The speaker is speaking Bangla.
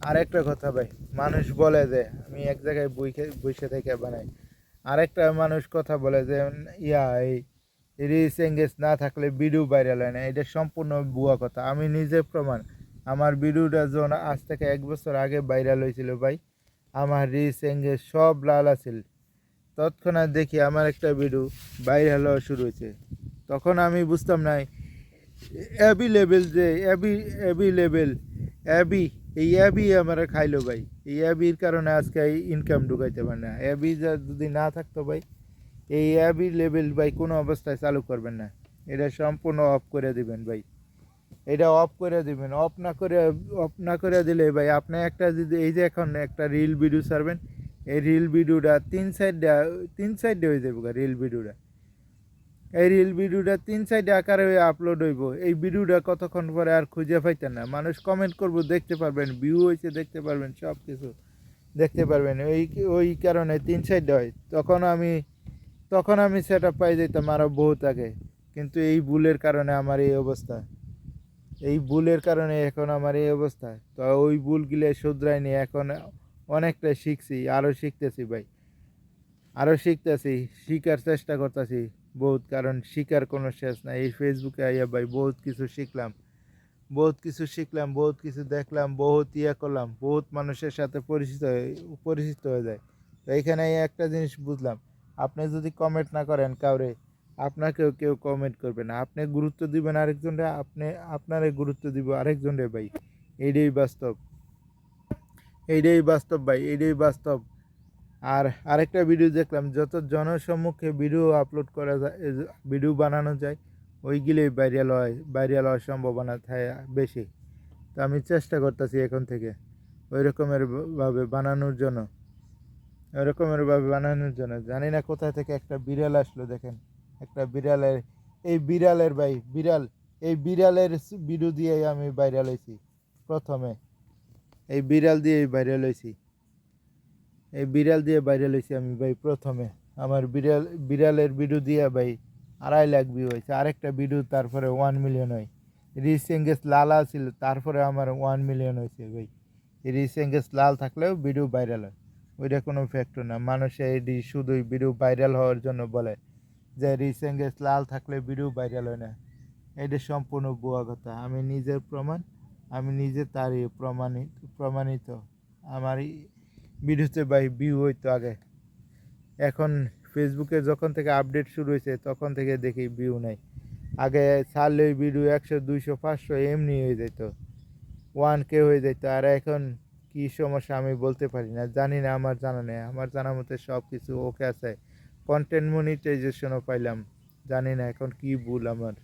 আরেকটা কথা ভাই মানুষ বলে যে আমি এক জায়গায় বইকে বসে থেকে বানাই আরেকটা মানুষ কথা বলে যে ইয়া এই রিস এঙ্গেজ না থাকলে ভিডিও ভাইরাল হয় না এটা সম্পূর্ণ ভুয়া কথা আমি নিজে প্রমাণ আমার ভিডিওটা যখন আজ থেকে এক বছর আগে ভাইরাল হয়েছিল ভাই আমার রিস এঙ্গেজ সব লাল আছিল তৎক্ষণাৎ দেখি আমার একটা ভিডিও ভাইরাল হওয়া শুরু হয়েছে তখন আমি বুঝতাম না অ্যাবি লেভেল যে অ্যাবি লেভেল অ্যাবি এই অ্যাবি আমার খাইলো ভাই। এই অ্যাবির কারণে আজকে ইনকাম ঢুকাইতে পারে না। অ্যাবি যদি না থাকতো ভাই, এই অ্যাবি লেভেল ভাই কোনো অবস্থায় চালু করবেন না। এটা সম্পূর্ণ অফ করে দিবেন ভাই। এটা অফ করে দিবেন। অফ না করে অফ না করে দিলে ভাই, আপনি একটা যদি, এই যে এখন একটা রিল ভিডিও ছাড়বেন, এই রিল ভিডিওটা তিন সাইডে তিন সাইডে হয়ে যাবে রিল ভিডিওটা এই রিল ভিডিওটা তিন সাইডে আকারে আপলোড হইব। এই ভিডিওটা কতক্ষণ পরে আর খুঁজে পাইতেন না। মানুষ কমেন্ট করব, দেখতে পারবেন ভিউ হয়েছে দেখতে পারবেন সব কিছু দেখতে পারবেন। ওই ওই কারণে তিন সাইডে হয়। তখন আমি তখন আমি সেটা পাই যেতাম আরও বহুত আগে। কিন্তু এই ভুলের কারণে আমার এই অবস্থা। এই ভুলের কারণে এখন আমার এই অবস্থা। তো ওই ভুলগুলো শুধরাই নিয়ে এখন অনেকটা শিখছি আরও শিখতেছি ভাই। আরও শিখতেছি, শিখার চেষ্টা করতেছি। বহুত কারণ শিখার কোনো শেষ নাই। এই ফেসবুকে আইয়া ভাই বহুত কিছু শিখলাম। বহুত কিছু শিখলাম, বহুত কিছু দেখলাম, বহুত ইয়া করলাম, বহুত মানুষের সাথে পরিচিত পরিচিত হয়ে যায়। তো এখানে একটা জিনিস বুঝলাম, আপনি যদি কমেন্ট না করেন কাউরে, আপনাকেও কেউ কমেন্ট করবে না। আপনি গুরুত্ব দিবেন আরেকজনরে আপনি, আপনারে গুরুত্ব দিব আরেকজনরে ভাই। এইটাই বাস্তব। এইটাই বাস্তব ভাই, এইটাই বাস্তব। আর আরেকটা ভিডিও দেখলাম, যত জনসম্মুখে ভিডিও আপলোড করা যায় ভিডিও বানানো যায়, ওইগুলোই ভাইরাল হয় ভাইরাল হওয়ার সম্ভাবনা থাকে বেশি। তো আমি চেষ্টা করতেছি এখন থেকে ওই রকমের ভাবে বানানোর জন্য। ওই রকমের ভাবে বানানোর জন্য। জানি না কোথা থেকে একটা বিড়াল আসলো, দেখেন। একটা বিড়ালের, এই বিড়ালের ভাই, বিড়াল, এই বিড়ালের ভিডিও দিয়েই আমি ভাইরাল হয়েছি, প্রথমে। এই বিড়াল দিয়েই ভাইরাল হয়েছি। এই বিড়াল দিয়ে ভাইরাল হয়েছি আমি ভাই প্রথমে। আমার বিড়াল, বিড়ালের ভিডিও দিয়ে ভাই আড়াই লাখ ভিউ হয়েছে। আরেকটা ভিডিও তারপরে ওয়ান মিলিয়ন হয়। রিস এঙ্গেজ লাল ছিল তারপরে আমার ওয়ান মিলিয়ন হয়েছে ভাই। এই রিস এঙ্গেজ লাল থাকলেও ভিডিও ভাইরাল হয়। ওইটা কোনো ফ্যাক্টর না। মানুষে এটি শুধুই ভিডিও ভাইরাল হওয়ার জন্য বলে যে রিস এঙ্গেজ লাল থাকলে ভিডিও ভাইরাল হয় না। এটা সম্পূর্ণ বুয়া কথা। আমি নিজের প্রমাণ, আমি নিজে তারই প্রমাণিত প্রমাণিত। আমার ভিডিওতে ভাই ভিউ হইতো আগে। এখন ফেসবুকে যখন থেকে আপডেট শুরু হয়েছে, তখন থেকে দেখি ভিউ নাই। আগে ছাড়লে ভিডিও একশো, দুইশো, পাঁচশো এমনি হয়ে যেত ওয়ান কে হয়ে যেত আর এখন কি সমস্যা আমি বলতে পারি না। জানি না, আমার জানা নেই। আমার জানা মতে সব কিছু ওকে আছে কন্টেন্ট মনিটাইজেশনও পাইলাম। জানি না এখন কি ভুল আমার।